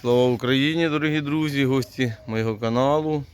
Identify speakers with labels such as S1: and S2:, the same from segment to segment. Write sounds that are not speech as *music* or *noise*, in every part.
S1: Слава Україні, дорогі друзі, гості моєго каналу.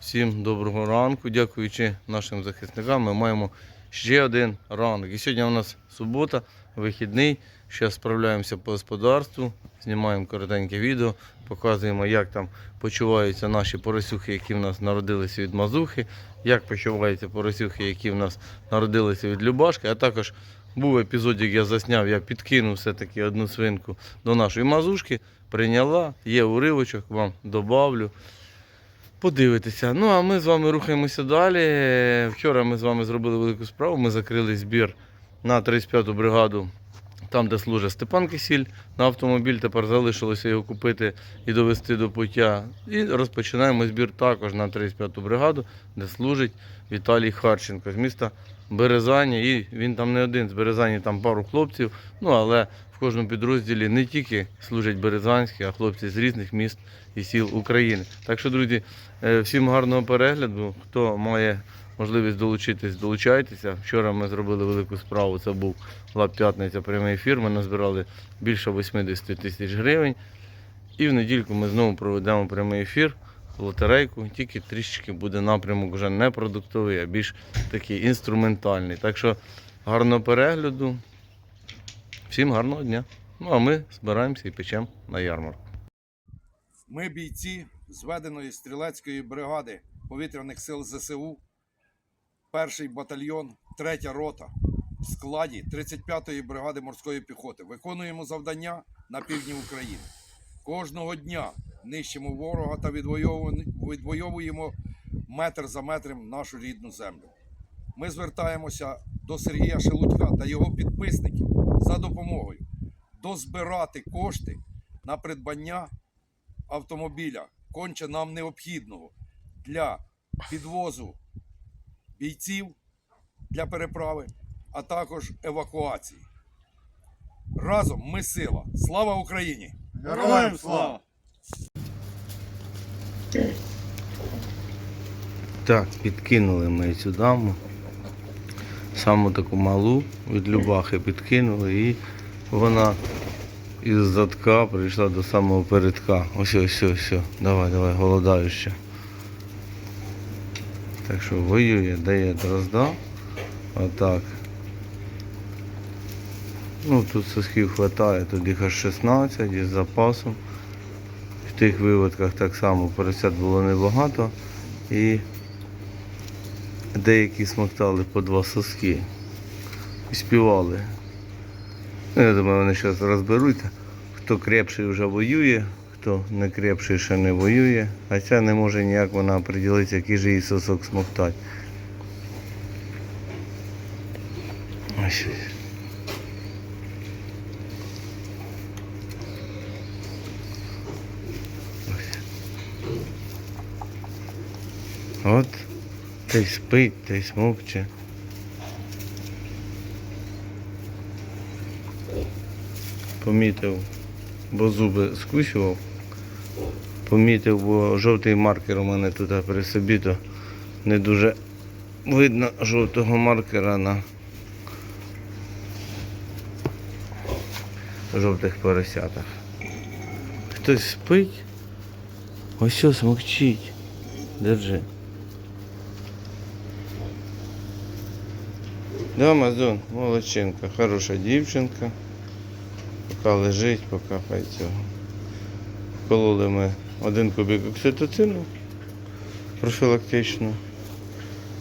S1: Всім доброго ранку. Дякуючи нашим захисникам, ми маємо ще один ранок. І сьогодні у нас субота, вихідний. Зараз справляємося по господарству, знімаємо коротеньке відео, показуємо, як там почуваються наші поросюхи, які в нас народилися від мазухи, як почуваються поросюхи, які в нас народилися від Любашки, а також був епізод, як я засняв, я підкинув все-таки одну свинку до нашої мазушки, прийняла, є уривочок, вам добавлю. Подивитися. Ну, а ми з вами рухаємося далі. Вчора ми з вами зробили велику справу. Ми закрили збір на 35-ту бригаду, там, де служить Степан Кисіль. На автомобіль тепер залишилося його купити і довести до пуття. І розпочинаємо збір також на 35-ту бригаду, де служить Віталій Харченко з міста Березані. І він там не один з Березані, там пару хлопців. Ну, але в кожному підрозділі не тільки служать березанські, а хлопці з різних міст і сіл України. Так що, друзі, е, всім гарного перегляду. Хто має можливість долучитись, долучайтеся. Вчора ми зробили велику справу. Це був Лап П'ятниця прямий ефір. Ми назбирали більше 80 тисяч гривень. І в недільку ми знову проведемо прямий ефір. Лотерейку, тільки трішечки буде напрямок вже не продуктовий, а більш такий інструментальний. Так що гарного перегляду. Всім гарного дня. Ну а ми збираємося і печемо на ярмарку.
S2: Ми бійці зведеної стрілецької бригади повітряних сил ЗСУ, перший батальйон, третя рота в складі 35-ї бригади морської піхоти. Виконуємо завдання на півдні України. Кожного дня нищимо ворога та відвоюємо- метр за метром нашу рідну землю. Ми звертаємося до Сергія Шелудька та його підписників за допомогою дозбирати кошти на придбання автомобіля, конче нам необхідного для підвозу бійців для переправи, а також евакуації. Разом ми сила. Слава Україні!
S3: Героям слава!
S1: Так, підкинули ми цю даму. Саму таку малу від Любахи підкинули і вона із задка прийшла до самого передка. Ось ось ось. ось. Давай, давай, голодаюча. Так що воює, дає дрозда. Отак. Ну тут сосків вистачає, тут їх аж 16 із запасом. В тих виводках так само поросят було небагато. І деякі смоктали по два соски. І співали. Ну, я думаю, вони зараз розберуть. Хто крепший вже воює, хто не крепший ще не воює. А ця не може ніяк вона оприділитися, який же їй сосок смоктать. Ось. От та й спить, та й смокче. Помітив, бо зуби скусював. Помітив, бо жовтий маркер у мене тут при собі, то не дуже видно жовтого маркера на жовтих поросятах. Хтось спить, ось що смокчить. Держи. Да, Мазон, молодчинка, хороша дівчинка. Поки лежить, поки хай цього. Кололи ми один кубик окситоцину профілактично,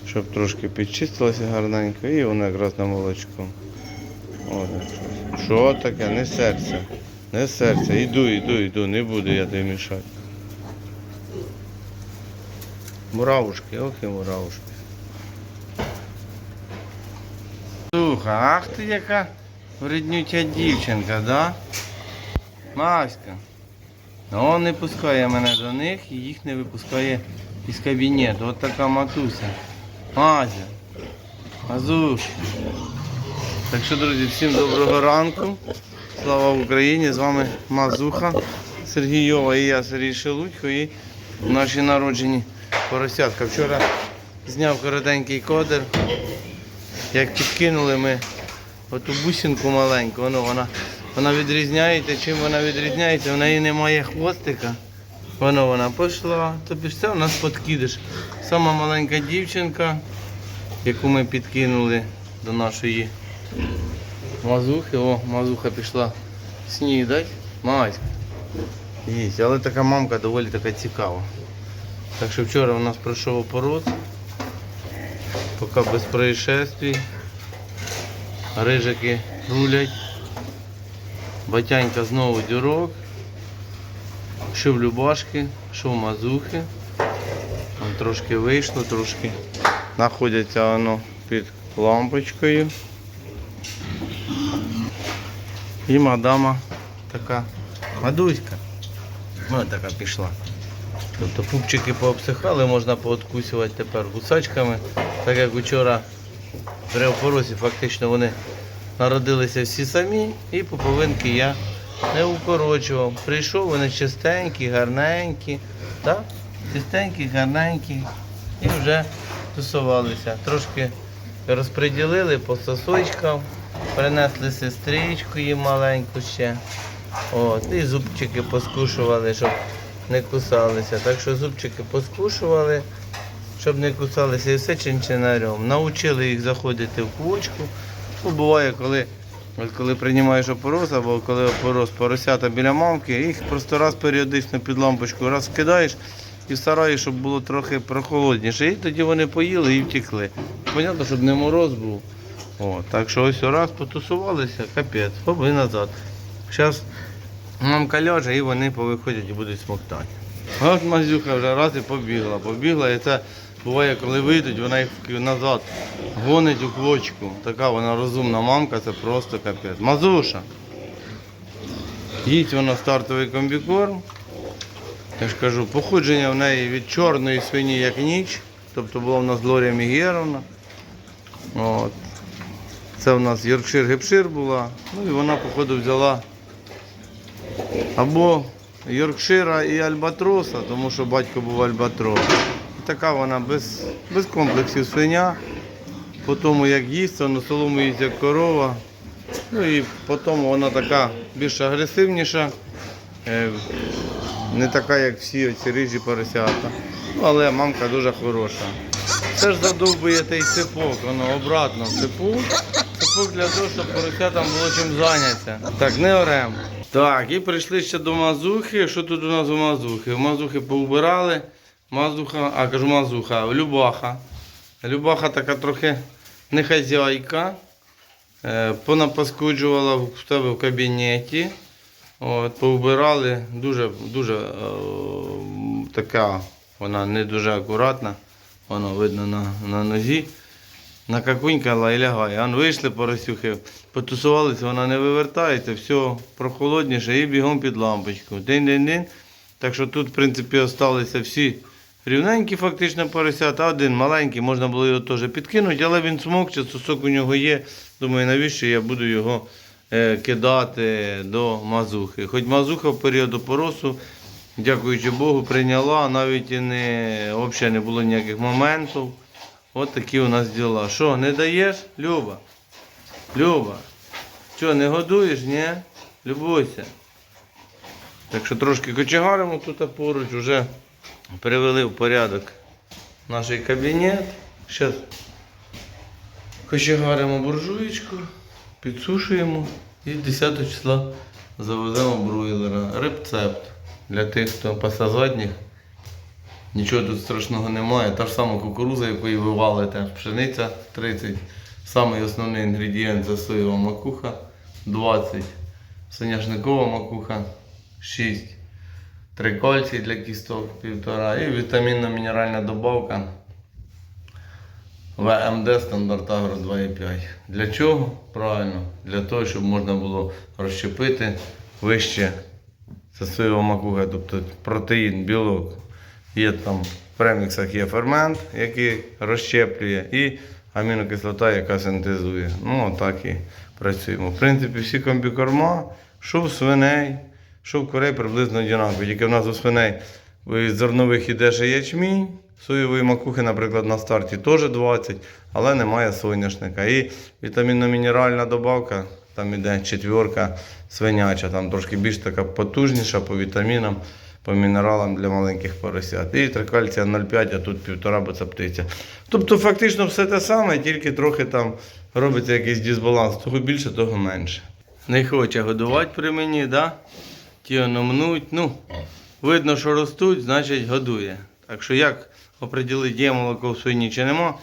S1: щоб трошки підчистилося гарненько і воно якраз на молочко. О, щось. Що таке? Не серце. Не серце. Іду, іду, іду, не буду я тобі мішати. Муравушки, ох і муравушки. Слухай, ах ти яка вреднюча дівчинка, да? Маська. Ну, не пускає мене до них і їх не випускає із кабінету. От така матуся. Мазя. Мазуш. Так що, друзі, всім доброго ранку. Слава Україні! З вами Мазуха Сергійова і я Сергій Шелудько і наші народжені поросятка. Вчора зняв коротенький кодер. Як підкинули ми оту бусинку маленьку, воно вона Вона відрізняється. Чим вона відрізняється? В неї немає хвостика. Воно вона пішла. Тобі ж у нас подкидиш. Сама маленька дівчинка, яку ми підкинули до нашої мазухи. О, мазуха пішла снідать. Маська. Їсть. Але така мамка доволі така цікава. Так що вчора у нас пройшов опорос. Поки без происшествий. Рижики рулять. Батянька знову дюрок. Що в Любашки, що в Мазухи. Там трошки вийшло, трошки знаходяться воно під лампочкою. І мадама така мадуська. Ось така пішла. Тобто пупчики пообсихали, можна пооткусувати тепер гусачками. Так як вчора при опоросі фактично вони народилися всі самі і поповинки я не укорочував. Прийшов, вони чистенькі, гарненькі, так? чистенькі, гарненькі і вже тусувалися. Трошки розподілили по сосочкам, принесли сестричку їм маленьку ще. От, і зубчики поскушували, щоб не кусалися. Так що зубчики поскушували, щоб не кусалися, і все чинчинарем. Научили їх заходити в кучку. Ну, буває, коли, от коли приймаєш опорос, або коли опорос поросята біля мамки, їх просто раз періодично під лампочку раз кидаєш і сараї, щоб було трохи прохолодніше. І тоді вони поїли і втекли. Понятно, щоб не мороз був. О, так що ось раз потусувалися, капець, хоп, і назад. Зараз мамка ляже і вони повиходять і будуть смоктати. От Мазюха вже раз і побігла. Побігла, і це буває, коли вийдуть, вона їх назад гонить у квочку. Така вона розумна мамка, це просто капець. Мазуша. Їсть вона стартовий комбікорм. Я ж кажу, походження в неї від чорної свині як ніч. Тобто була в нас Глорія Мігєровна. От. Це в нас Йоркшир Гепшир була. Ну і вона, походу, взяла або Йоркшира і Альбатроса, тому що батько був Альбатрос. Така вона без, без комплексів свиня. По тому як їсть, на солому їсть як корова. Ну і по тому вона така більш агресивніша, е, не така, як всі ці рижі поросята. Ну, але мамка дуже хороша. Це ж задовбує той цепок, воно обратно в цепу. Цепок для того, щоб поросятам було чим зайнятися. Так, не орем. Так, і прийшли ще до мазухи. Що тут у нас у мазухи? У мазухи поубирали. Мазуха, а кажу мазуха, Любаха. Любаха така трохи не хазяйка. Е, Понапаскуджувала в тебе в кабінеті. От, поубирали. Дуже, дуже е, така, вона не дуже акуратна. Воно видно на, на нозі. Накакунькала і лягає. Ан вийшли поросюхи, потусувалися, вона не вивертається, все прохолодніше і бігом під лампочку. День-день-день. Так що тут, в принципі, залишилися всі рівненькі фактично поросята, один маленький, можна було його теж підкинути, але він смокче, сосок у нього є. Думаю, навіщо я буду його е, кидати до мазухи. Хоч мазуха в період опоросу, дякуючи Богу, прийняла, навіть і не, взагалі не було ніяких моментів. От такі у нас діла. Що, не даєш? Люба? Люба. Що, не годуєш, ні? Любуйся. Так що трошки кочегаримо тут поруч, вже привели в порядок наш кабінет. Зараз кочегаримо буржуєчку, підсушуємо і 10 числа завеземо бройлера. Рецепт для тих, хто паса задніх. Нічого тут страшного немає. Та ж сама кукуруза, якої ви валите, пшениця 30. Самий основний інгредієнт це соєва макуха 20. Соняшникова макуха 6. Три кальцій для кісток півтора. І вітамінно-мінеральна добавка ВМД стандарт Агро 2,5. Для чого? Правильно, для того, щоб можна було розщепити вище це соєва макуха, тобто протеїн, білок. Є там в преміксах є фермент, який розщеплює, і амінокислота, яка синтезує. Ну, отак і працюємо. В принципі, всі комбікорма, що в свиней, що в курей приблизно однакові. Тільки в нас у свиней зернових іде ще ячмінь, соєвої макухи, наприклад, на старті теж 20, але немає соняшника. І вітамінно-мінеральна добавка там іде четверка свиняча, там трошки більш така потужніша по вітамінам, по мінералам для маленьких поросят. І трикальція 0,5, а тут півтора, бо це птиця. Тобто фактично все те саме, тільки трохи там робиться якийсь дисбаланс. Того більше, того менше. Не хоче годувати при мені, да? Ті воно мнуть. Ну, видно, що ростуть, значить годує. Так що як оприділити, є молоко в свині чи нема,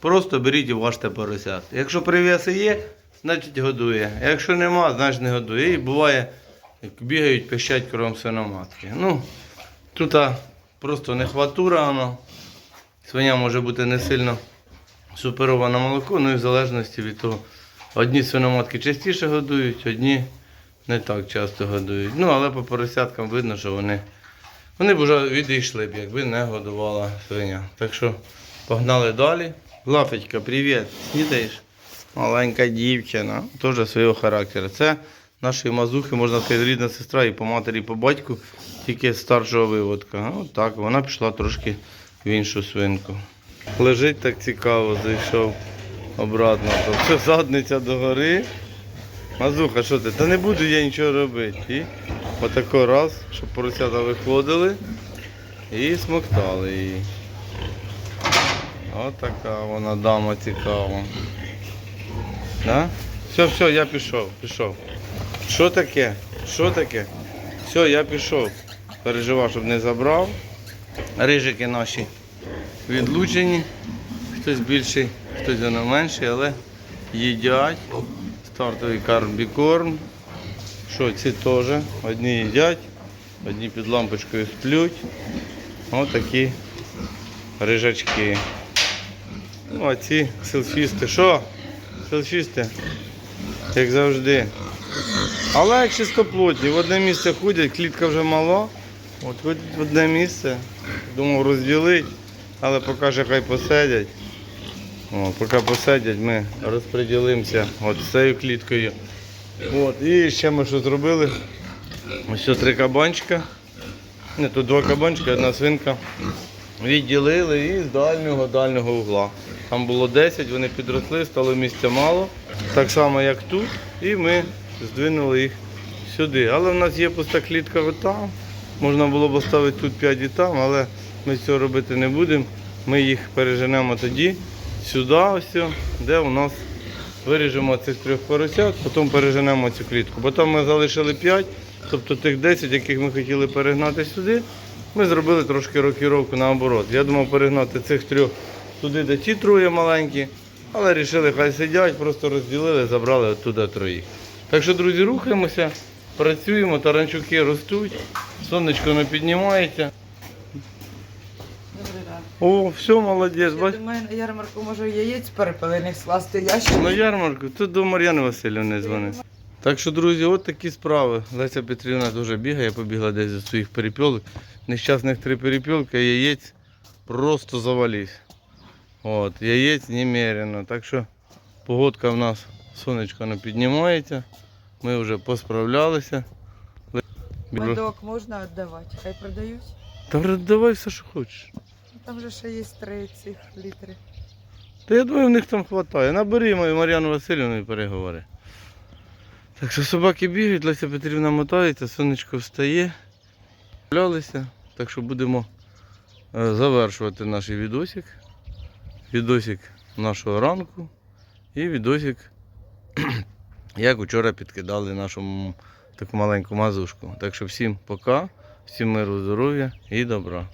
S1: просто беріть і важте поросят. Якщо прив'яси є, значить годує. А якщо нема, значить не годує. І буває, як бігають, пищать кругом свиноматки. Ну, тут просто нехватура воно. Свиня може бути не сильно суперована молоко, ну і в залежності від того. Одні свиноматки частіше годують, одні не так часто годують. Ну, але по поросяткам видно, що вони, вони б вже відійшли б, якби не годувала свиня. Так що погнали далі. Лапочка, привіт. Снідаєш? Маленька дівчина, теж свого характеру. Це нашої мазухи, можна сказати, рідна сестра і по матері, і по батьку, тільки старшого виводка. От так, вона пішла трошки в іншу свинку. Лежить так цікаво, зайшов обратно. Тобто задниця догори. Мазуха, що ти? Та не буду я нічого робити. І отако раз, щоб поросята виходили і смоктали її. Отака вона дама цікава. Да? Все, все, я пішов, пішов. Що таке? Що таке? Все, я пішов. Переживав, щоб не забрав. Рижики наші відлучені. Хтось більший, хтось менший, але їдять. Стартовий карбікорм. Що, ці теж. Одні їдять, одні під лампочкою сплють. Ось такі рижачки. Ну, а ці селфісти. Що? Селфісти? Як завжди. Але чистоплотні, в одне місце ходять, клітка вже мала. От ходять в одне місце. Думав розділити, але поки ще хай посидять. О, поки посидять, ми розподілимося з цією кліткою. От, і ще ми що зробили? Ось три кабанчика. Не, тут два кабанчика, одна свинка. Відділили і з дальнього дальнього угла. Там було 10, вони підросли, стало місця мало. Так само, як тут. І ми здвинули їх сюди. Але в нас є пуста клітка там. Можна було б оставити тут 5 і там, але ми цього робити не будемо. Ми їх переженемо тоді сюди, ось, де у нас виріжемо цих трьох поросят, потім переженемо цю клітку. Бо там ми залишили 5, тобто тих 10, яких ми хотіли перегнати сюди, ми зробили трошки рокіровку наоборот. Я думав перегнати цих трьох туди, де ті троє маленькі, але вирішили, хай сидять, просто розділили, забрали оттуда троїх. Так що, друзі, рухаємося, працюємо, таранчуки ростуть, сонечко не піднімається. О, все, молодець, бач.
S3: Я думаю, на ярмарку можу яєць перепилених скласти ящик.
S1: На ярмарку, тут до Мар'яни Васильівни дзвонить. Так що, друзі, от такі справи. Леся Петрівна дуже бігає, побігла десь до своїх перепілок. Нещасних три перепілки, яєць просто завались. От, яєць немерено. Так що погодка в нас, сонечко не піднімається. Ми вже посправлялися.
S3: Медок можна віддавати, хай продають.
S1: Та давай все, що хочеш.
S3: Там же ще є три цих літри.
S1: Та я думаю, в них там вистачає. Набери мою Мар'яну Васильівну і переговори. Так що собаки бігають, Леся Петрівна мотається, сонечко встає. Плялися. Так що будемо е, завершувати наш відосик. Відосик нашого ранку і відосик, *clears throat* як вчора підкидали нашому таку маленьку мазушку. Так що всім пока, всім миру, здоров'я і добра.